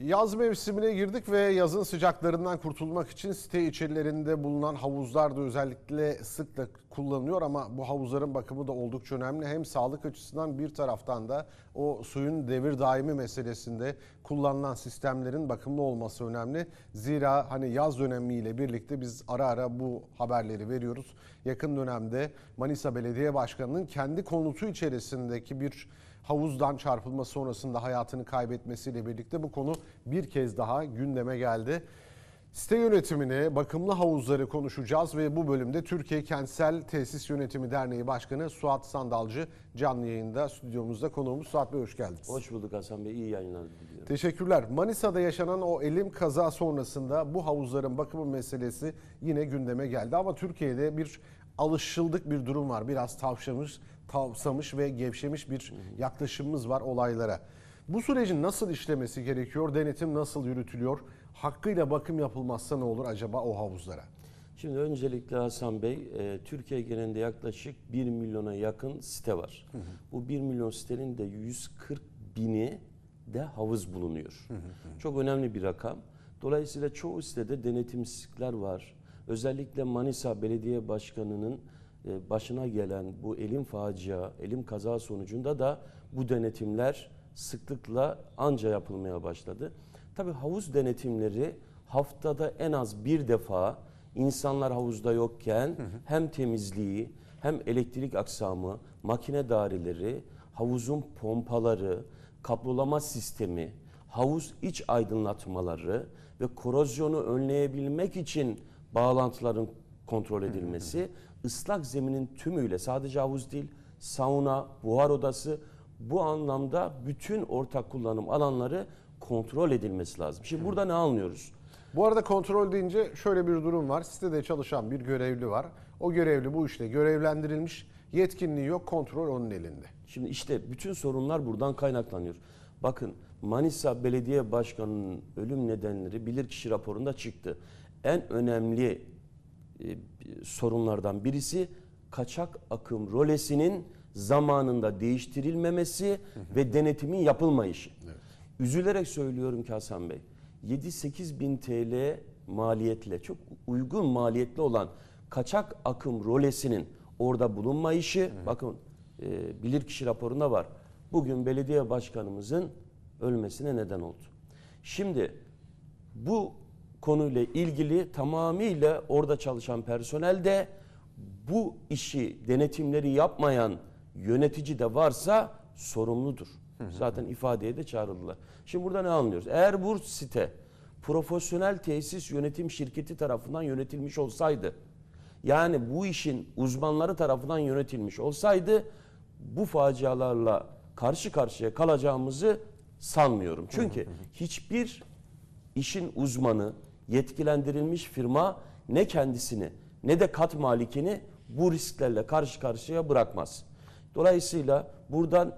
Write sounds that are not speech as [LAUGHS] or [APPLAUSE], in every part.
Yaz mevsimine girdik ve yazın sıcaklarından kurtulmak için site içerilerinde bulunan havuzlar da özellikle sıkla kullanılıyor ama bu havuzların bakımı da oldukça önemli. Hem sağlık açısından bir taraftan da o suyun devir daimi meselesinde kullanılan sistemlerin bakımlı olması önemli. Zira hani yaz dönemiyle birlikte biz ara ara bu haberleri veriyoruz. Yakın dönemde Manisa Belediye Başkanı'nın kendi konutu içerisindeki bir havuzdan çarpılma sonrasında hayatını kaybetmesiyle birlikte bu konu bir kez daha gündeme geldi. Site yönetimini, bakımlı havuzları konuşacağız ve bu bölümde Türkiye Kentsel Tesis Yönetimi Derneği Başkanı Suat Sandalcı canlı yayında stüdyomuzda konuğumuz. Suat Bey hoş geldiniz. Hoş bulduk Hasan Bey. iyi yayınlar diliyorum. Teşekkürler. Manisa'da yaşanan o elim kaza sonrasında bu havuzların bakımı meselesi yine gündeme geldi. Ama Türkiye'de bir alışıldık bir durum var. Biraz tavşamış, tavsamış ve gevşemiş bir yaklaşımımız var olaylara. Bu sürecin nasıl işlemesi gerekiyor? Denetim nasıl yürütülüyor? Hakkıyla bakım yapılmazsa ne olur acaba o havuzlara? Şimdi öncelikle Hasan Bey, e, Türkiye genelinde yaklaşık 1 milyona yakın site var. Bu 1 milyon sitenin de 140 bini de havuz bulunuyor. Çok önemli bir rakam. Dolayısıyla çoğu sitede denetimsizlikler var. Özellikle Manisa Belediye Başkanı'nın e, başına gelen bu elim facia, elim kaza sonucunda da bu denetimler sıklıkla anca yapılmaya başladı. Tabii havuz denetimleri haftada en az bir defa insanlar havuzda yokken hem temizliği hem elektrik aksamı, makine daireleri, havuzun pompaları, kaplolama sistemi, havuz iç aydınlatmaları ve korozyonu önleyebilmek için bağlantıların kontrol edilmesi, ıslak zeminin tümüyle sadece havuz değil, sauna, buhar odası bu anlamda bütün ortak kullanım alanları kontrol edilmesi lazım. Şimdi burada ne anlıyoruz? Bu arada kontrol deyince şöyle bir durum var. Sitede çalışan bir görevli var. O görevli bu işte görevlendirilmiş. Yetkinliği yok, kontrol onun elinde. Şimdi işte bütün sorunlar buradan kaynaklanıyor. Bakın Manisa Belediye Başkanı'nın ölüm nedenleri bilirkişi raporunda çıktı. En önemli e, sorunlardan birisi kaçak akım rolesinin zamanında değiştirilmemesi ve denetimin yapılmayışı. Üzülerek söylüyorum ki Hasan Bey, 7-8 bin TL maliyetle, çok uygun maliyetli olan kaçak akım rolesinin orada bulunmayışı, bakın e, bilirkişi raporunda var. Bugün belediye başkanımızın ölmesine neden oldu. Şimdi bu konuyla ilgili tamamıyla orada çalışan personel de bu işi denetimleri yapmayan yönetici de varsa sorumludur. Zaten ifadeye de çağrıldılar. Şimdi burada ne anlıyoruz? Eğer bu site profesyonel tesis yönetim şirketi tarafından yönetilmiş olsaydı yani bu işin uzmanları tarafından yönetilmiş olsaydı bu facialarla karşı karşıya kalacağımızı sanmıyorum. Çünkü hiçbir işin uzmanı, yetkilendirilmiş firma ne kendisini ne de kat malikini bu risklerle karşı karşıya bırakmaz. Dolayısıyla buradan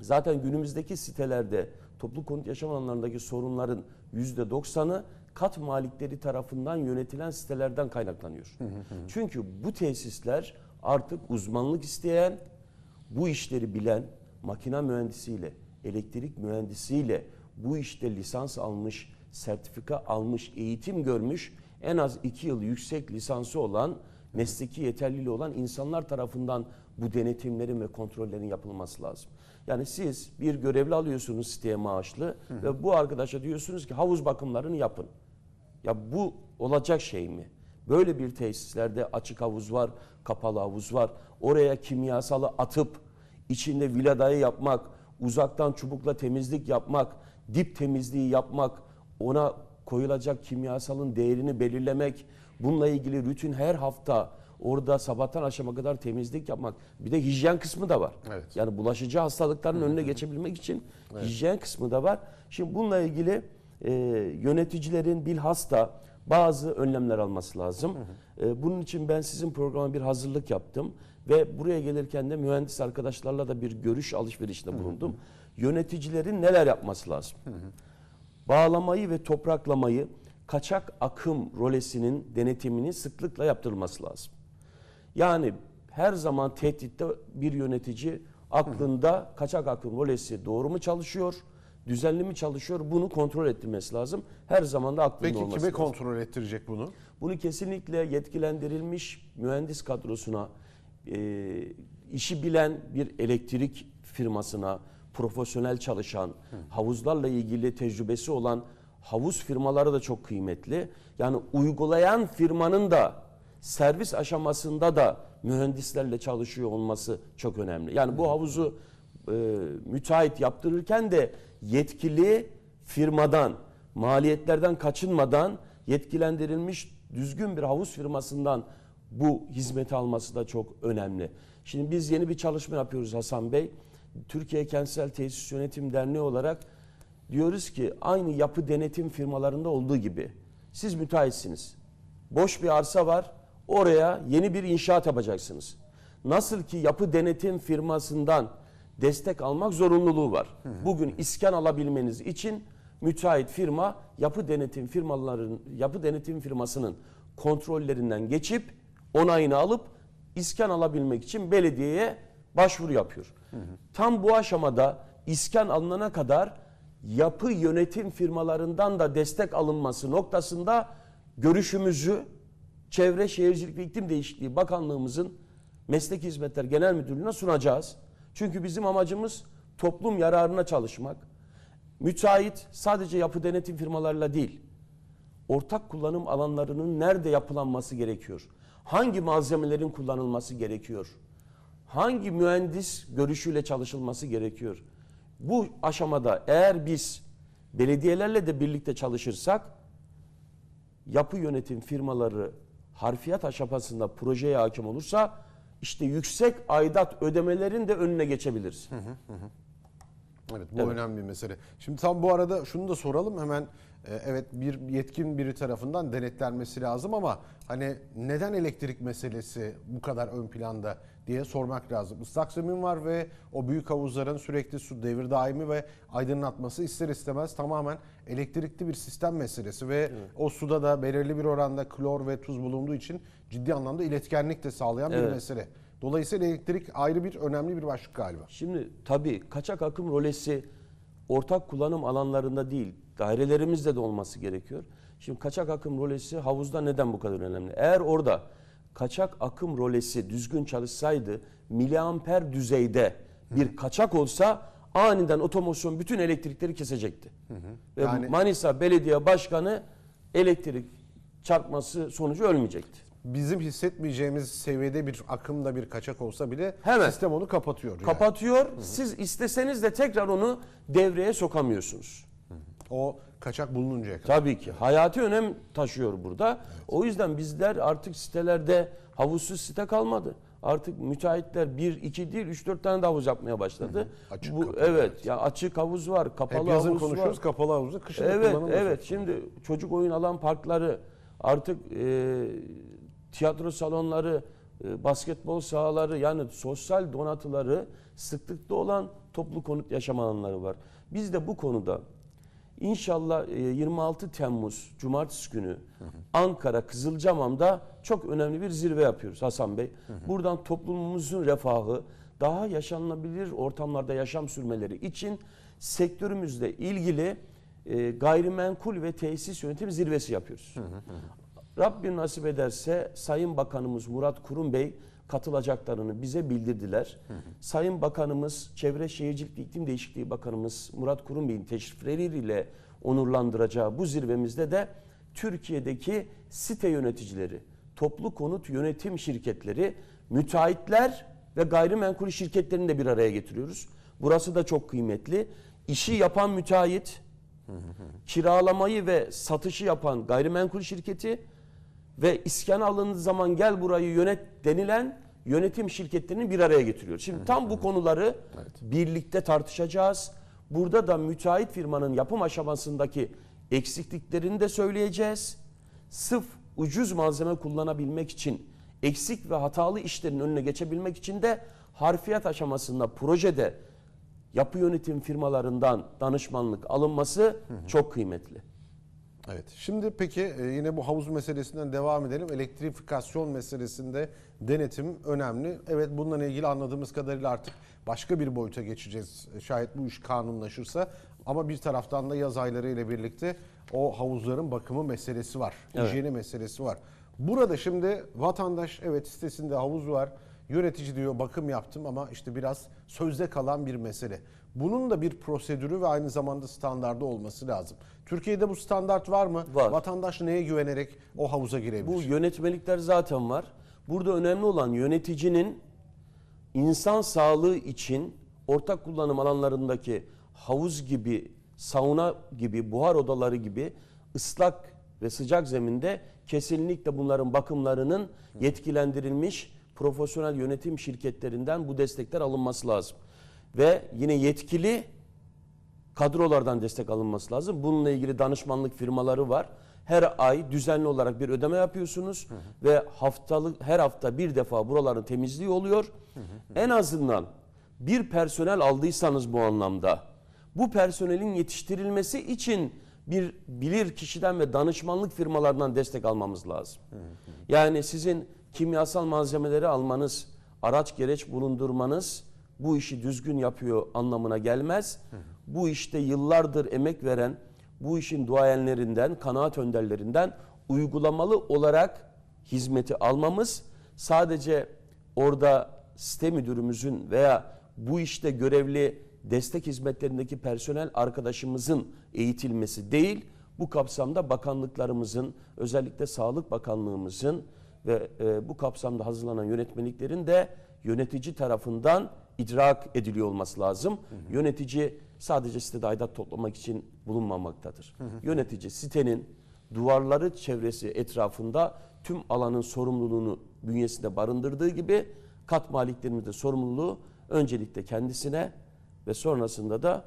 zaten günümüzdeki sitelerde toplu konut yaşam alanlarındaki sorunların %90'ı kat malikleri tarafından yönetilen sitelerden kaynaklanıyor. Çünkü bu tesisler artık uzmanlık isteyen, bu işleri bilen makine mühendisiyle, elektrik mühendisiyle bu işte lisans almış, sertifika almış, eğitim görmüş, en az iki yıl yüksek lisansı olan, mesleki yeterliliği olan insanlar tarafından bu denetimlerin ve kontrollerin yapılması lazım. Yani siz bir görevli alıyorsunuz siteye maaşlı ve bu arkadaşa diyorsunuz ki havuz bakımlarını yapın. Ya bu olacak şey mi? Böyle bir tesislerde açık havuz var, kapalı havuz var. Oraya kimyasalı atıp içinde viladayı yapmak, uzaktan çubukla temizlik yapmak, dip temizliği yapmak, ona koyulacak kimyasalın değerini belirlemek, bununla ilgili rutin her hafta orada sabahtan akşama kadar temizlik yapmak. Bir de hijyen kısmı da var. Evet. Yani bulaşıcı hastalıkların önüne geçebilmek için hijyen kısmı da var. Şimdi bununla ilgili e, yöneticilerin bilhassa bazı önlemler alması lazım. E, bunun için ben sizin programa bir hazırlık yaptım ve buraya gelirken de mühendis arkadaşlarla da bir görüş alışverişinde bulundum. Yöneticilerin neler yapması lazım? Bağlamayı ve topraklamayı kaçak akım rolesinin denetiminin sıklıkla yaptırılması lazım. Yani her zaman tehditte bir yönetici aklında kaçak akım rolesi doğru mu çalışıyor düzenli mi çalışıyor bunu kontrol ettirmesi lazım. Her zaman da aklında Peki olması kime lazım. kontrol ettirecek bunu? Bunu kesinlikle yetkilendirilmiş mühendis kadrosuna, e, işi bilen bir elektrik firmasına, profesyonel çalışan, havuzlarla ilgili tecrübesi olan havuz firmaları da çok kıymetli. Yani uygulayan firmanın da servis aşamasında da mühendislerle çalışıyor olması çok önemli. Yani bu havuzu e, müteahhit yaptırırken de yetkili firmadan, maliyetlerden kaçınmadan yetkilendirilmiş düzgün bir havuz firmasından bu hizmeti alması da çok önemli. Şimdi biz yeni bir çalışma yapıyoruz Hasan Bey. Türkiye Kentsel Tesis Yönetim Derneği olarak diyoruz ki aynı yapı denetim firmalarında olduğu gibi siz müteahhitsiniz. Boş bir arsa var. Oraya yeni bir inşaat yapacaksınız. Nasıl ki yapı denetim firmasından destek almak zorunluluğu var. Bugün iskan alabilmeniz için müteahhit firma yapı denetim firmaların yapı denetim firmasının kontrollerinden geçip onayını alıp iskan alabilmek için belediyeye başvuru yapıyor. Tam bu aşamada iskan alınana kadar yapı yönetim firmalarından da destek alınması noktasında görüşümüzü Çevre Şehircilik ve İklim Değişikliği Bakanlığımızın Meslek Hizmetler Genel Müdürlüğü'ne sunacağız. Çünkü bizim amacımız toplum yararına çalışmak. Müteahhit sadece yapı denetim firmalarıyla değil, ortak kullanım alanlarının nerede yapılanması gerekiyor? Hangi malzemelerin kullanılması gerekiyor? Hangi mühendis görüşüyle çalışılması gerekiyor? Bu aşamada eğer biz belediyelerle de birlikte çalışırsak yapı yönetim firmaları harfiyat aşamasında projeye hakim olursa işte yüksek aidat ödemelerin de önüne geçebiliriz. Evet bu önemli bir mesele. Şimdi tam bu arada şunu da soralım hemen evet bir yetkin biri tarafından denetlenmesi lazım ama hani neden elektrik meselesi bu kadar ön planda diye sormak lazım. Islak zemin var ve o büyük havuzların sürekli su devir daimi ve aydınlatması ister istemez tamamen elektrikli bir sistem meselesi ve o suda da belirli bir oranda klor ve tuz bulunduğu için ciddi anlamda iletkenlik de sağlayan bir Evet. mesele. Dolayısıyla elektrik ayrı bir önemli bir başlık galiba. Şimdi tabii kaçak akım rolesi ortak kullanım alanlarında değil, dairelerimizde de olması gerekiyor. Şimdi kaçak akım rolesi havuzda neden bu kadar önemli? Eğer orada kaçak akım rolesi düzgün çalışsaydı miliamper düzeyde bir kaçak olsa aniden otomasyon bütün elektrikleri kesecekti. Ve Yani- Manisa Belediye Başkanı elektrik çarpması sonucu ölmeyecekti. bizim hissetmeyeceğimiz seviyede bir akımda bir kaçak olsa bile Hemen. sistem onu kapatıyor. yani. Kapatıyor. Siz isteseniz de tekrar onu devreye sokamıyorsunuz. O kaçak bulununcaya kadar. Tabii ki. Hayati önem taşıyor burada. O yüzden bizler artık sitelerde havuzsuz site kalmadı. Artık müteahhitler bir, iki değil, üç, dört tane de havuz yapmaya başladı. Açık, Bu, kapalı. evet. Ya açık havuz var, kapalı Hep yazın havuz konuşuyoruz var. kapalı havuzda kışın Evet, evet. Şimdi çocuk oyun alan parkları, artık e, tiyatro salonları, e, basketbol sahaları yani sosyal donatıları sıklıkta olan toplu konut yaşam alanları var. Biz de bu konuda inşallah e, 26 Temmuz Cumartesi günü Ankara Kızılcamam'da çok önemli bir zirve yapıyoruz Hasan Bey. Buradan toplumumuzun refahı, daha yaşanılabilir ortamlarda yaşam sürmeleri için sektörümüzle ilgili e, gayrimenkul ve tesis yönetim zirvesi yapıyoruz. Rabbim nasip ederse Sayın Bakanımız Murat Kurum Bey katılacaklarını bize bildirdiler. Sayın Bakanımız, Çevre Şehircilik ve İklim Değişikliği Bakanımız Murat Kurum Bey'in teşrifleriyle onurlandıracağı bu zirvemizde de Türkiye'deki site yöneticileri, toplu konut yönetim şirketleri, müteahhitler ve gayrimenkul şirketlerini de bir araya getiriyoruz. Burası da çok kıymetli. İşi yapan müteahhit, kiralamayı ve satışı yapan gayrimenkul şirketi ve iskan alındığı zaman gel burayı yönet denilen yönetim şirketlerini bir araya getiriyor. Şimdi tam bu konuları birlikte tartışacağız. Burada da müteahhit firmanın yapım aşamasındaki eksikliklerini de söyleyeceğiz. Sırf ucuz malzeme kullanabilmek için eksik ve hatalı işlerin önüne geçebilmek için de harfiyat aşamasında projede yapı yönetim firmalarından danışmanlık alınması çok kıymetli. Evet. Şimdi peki e, yine bu havuz meselesinden devam edelim. Elektrifikasyon meselesinde denetim önemli. Evet bununla ilgili anladığımız kadarıyla artık başka bir boyuta geçeceğiz. E, Şayet bu iş kanunlaşırsa. Ama bir taraftan da yaz ayları ile birlikte o havuzların bakımı meselesi var. Evet. Hijyeni meselesi var. Burada şimdi vatandaş evet sitesinde havuz var. Yönetici diyor bakım yaptım ama işte biraz sözde kalan bir mesele. Bunun da bir prosedürü ve aynı zamanda standardı olması lazım. Türkiye'de bu standart var mı? Var. Vatandaş neye güvenerek o havuza girebilir? Bu yönetmelikler zaten var. Burada önemli olan yöneticinin insan sağlığı için ortak kullanım alanlarındaki havuz gibi, sauna gibi, buhar odaları gibi ıslak ve sıcak zeminde kesinlikle bunların bakımlarının yetkilendirilmiş profesyonel yönetim şirketlerinden bu destekler alınması lazım. Ve yine yetkili kadrolardan destek alınması lazım. Bununla ilgili danışmanlık firmaları var. Her ay düzenli olarak bir ödeme yapıyorsunuz ve haftalık her hafta bir defa buraların temizliği oluyor. En azından bir personel aldıysanız bu anlamda bu personelin yetiştirilmesi için bir bilir kişiden ve danışmanlık firmalarından destek almamız lazım. Yani sizin kimyasal malzemeleri almanız, araç gereç bulundurmanız bu işi düzgün yapıyor anlamına gelmez. Bu işte yıllardır emek veren bu işin duayenlerinden, kanaat önderlerinden uygulamalı olarak hizmeti almamız sadece orada site müdürümüzün veya bu işte görevli destek hizmetlerindeki personel arkadaşımızın eğitilmesi değil, bu kapsamda bakanlıklarımızın, özellikle Sağlık Bakanlığımızın ve e, bu kapsamda hazırlanan yönetmeliklerin de yönetici tarafından idrak ediliyor olması lazım. Yönetici sadece sitede aidat toplamak için bulunmamaktadır. Yönetici sitenin duvarları çevresi etrafında tüm alanın sorumluluğunu bünyesinde barındırdığı gibi kat maliklerinin de sorumluluğu öncelikle kendisine ve sonrasında da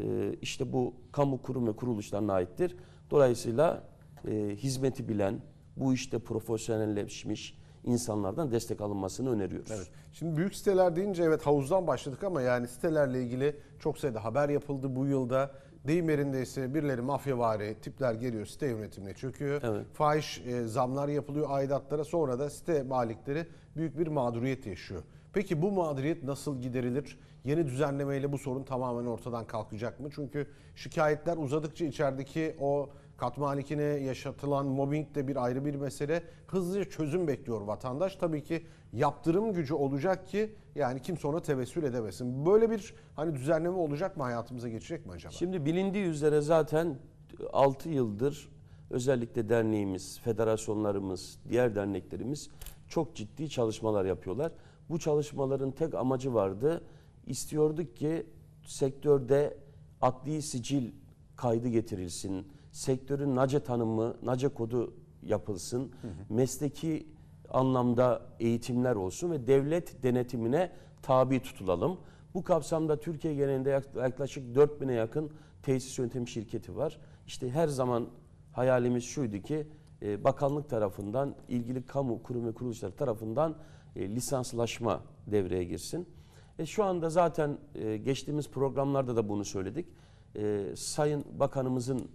e, işte bu kamu kurum ve kuruluşlarına aittir. Dolayısıyla e, hizmeti bilen, bu işte profesyonelleşmiş insanlardan destek alınmasını öneriyoruz. Evet. Şimdi büyük siteler deyince evet havuzdan başladık ama yani sitelerle ilgili çok sayıda haber yapıldı bu yılda. Deyim yerinde ise birileri mafyavari tipler geliyor site yönetimine çöküyor. Evet. Fahiş e, zamlar yapılıyor aidatlara sonra da site malikleri büyük bir mağduriyet yaşıyor. Peki bu mağduriyet nasıl giderilir? Yeni düzenlemeyle bu sorun tamamen ortadan kalkacak mı? Çünkü şikayetler uzadıkça içerideki o kat malikine yaşatılan mobbing de bir ayrı bir mesele. Hızlıca çözüm bekliyor vatandaş. Tabii ki yaptırım gücü olacak ki yani kimse ona tevessül edemesin. Böyle bir hani düzenleme olacak mı hayatımıza geçecek mi acaba? Şimdi bilindiği üzere zaten 6 yıldır özellikle derneğimiz, federasyonlarımız, diğer derneklerimiz çok ciddi çalışmalar yapıyorlar. Bu çalışmaların tek amacı vardı. İstiyorduk ki sektörde adli sicil kaydı getirilsin. Sektörün NACE tanımı, NACE kodu yapılsın. Mesleki anlamda eğitimler olsun ve devlet denetimine tabi tutulalım. Bu kapsamda Türkiye genelinde yak- yaklaşık 4000'e yakın tesis yönetim şirketi var. İşte her zaman hayalimiz şuydu ki e, bakanlık tarafından, ilgili kamu kurum ve kuruluşlar tarafından e, lisanslaşma devreye girsin. E, şu anda zaten e, geçtiğimiz programlarda da bunu söyledik. Sayın Bakanımızın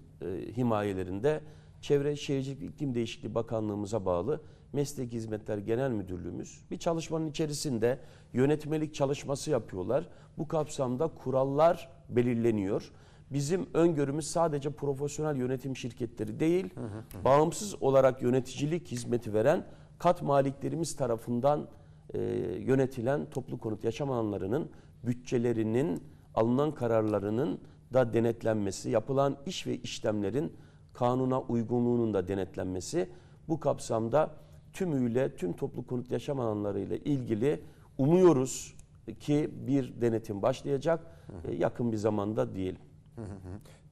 himayelerinde Çevre Şehircilik İklim Değişikliği Bakanlığımıza bağlı Mesleki Hizmetler Genel Müdürlüğümüz bir çalışmanın içerisinde yönetmelik çalışması yapıyorlar. Bu kapsamda kurallar belirleniyor. Bizim öngörümüz sadece profesyonel yönetim şirketleri değil, bağımsız olarak yöneticilik hizmeti veren kat maliklerimiz tarafından e, yönetilen toplu konut yaşam alanlarının bütçelerinin, alınan kararlarının da denetlenmesi, yapılan iş ve işlemlerin kanuna uygunluğunun da denetlenmesi bu kapsamda tümüyle tüm toplu konut yaşam alanları ile ilgili umuyoruz ki bir denetim başlayacak e, yakın bir zamanda diyelim.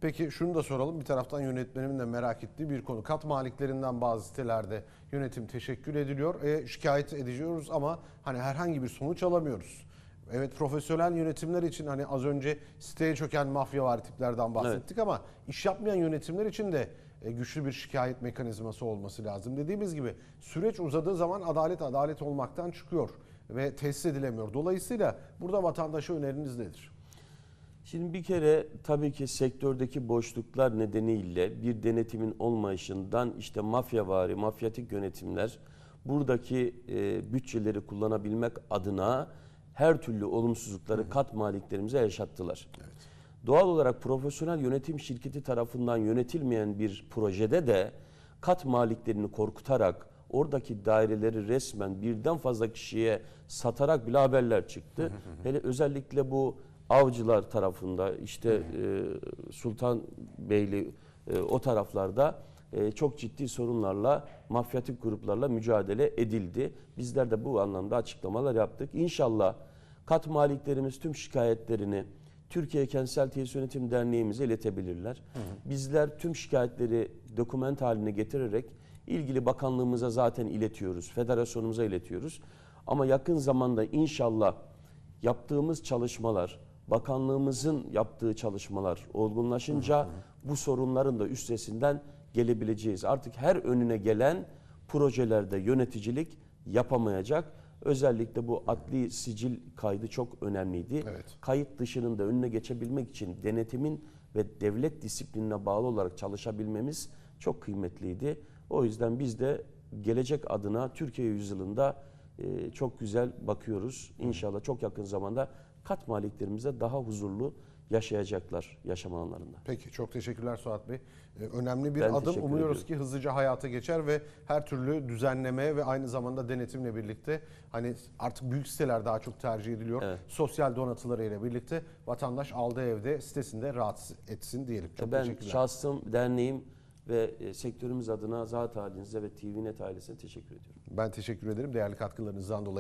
Peki şunu da soralım. Bir taraftan yönetmenimin de merak ettiği bir konu. Kat maliklerinden bazı sitelerde yönetim teşekkür ediliyor. E, şikayet ediyoruz ama hani herhangi bir sonuç alamıyoruz. Evet profesyonel yönetimler için hani az önce siteye çöken mafya var tiplerden bahsettik ama iş yapmayan yönetimler için de e, güçlü bir şikayet mekanizması olması lazım. Dediğimiz gibi süreç uzadığı zaman adalet adalet olmaktan çıkıyor ve tesis edilemiyor. Dolayısıyla burada vatandaşa öneriniz nedir? Şimdi bir kere tabii ki sektördeki boşluklar nedeniyle bir denetimin olmayışından işte mafyavari, mafyatik yönetimler buradaki e, bütçeleri kullanabilmek adına her türlü olumsuzlukları kat maliklerimize yaşattılar. Doğal olarak profesyonel yönetim şirketi tarafından yönetilmeyen bir projede de kat maliklerini korkutarak oradaki daireleri resmen birden fazla kişiye satarak bile haberler çıktı. [LAUGHS] Hele özellikle bu avcılar tarafında işte e, Sultanbeyli e, o taraflarda e, çok ciddi sorunlarla, mafyatik gruplarla mücadele edildi. Bizler de bu anlamda açıklamalar yaptık. İnşallah kat maliklerimiz tüm şikayetlerini Türkiye Kentsel Tesis Yönetim Derneğimize iletebilirler. Bizler tüm şikayetleri doküment haline getirerek ilgili bakanlığımıza zaten iletiyoruz, federasyonumuza iletiyoruz. Ama yakın zamanda inşallah yaptığımız çalışmalar, bakanlığımızın yaptığı çalışmalar olgunlaşınca bu sorunların da üstesinden gelebileceğiz. Artık her önüne gelen projelerde yöneticilik yapamayacak. Özellikle bu adli sicil kaydı çok önemliydi. Evet. Kayıt dışının da önüne geçebilmek için denetimin ve devlet disiplinine bağlı olarak çalışabilmemiz çok kıymetliydi. O yüzden biz de gelecek adına Türkiye yüzyılında e, çok güzel bakıyoruz. İnşallah çok yakın zamanda kat maliklerimize daha huzurlu yaşayacaklar yaşam alanlarında. Peki çok teşekkürler Suat Bey. Ee, önemli bir Ben adım. Umuyoruz ediyorum. ki hızlıca hayata geçer ve her türlü düzenleme ve aynı zamanda denetimle birlikte hani artık büyük siteler daha çok tercih ediliyor. Evet. Sosyal donatılarıyla birlikte vatandaş aldığı evde sitesinde rahat etsin diyelim. Çok ben teşekkürler. şahsım, derneğim ve e, sektörümüz adına zat halinize ve TVNet ailesine teşekkür ediyorum. Ben teşekkür ederim değerli katkılarınızdan dolayı.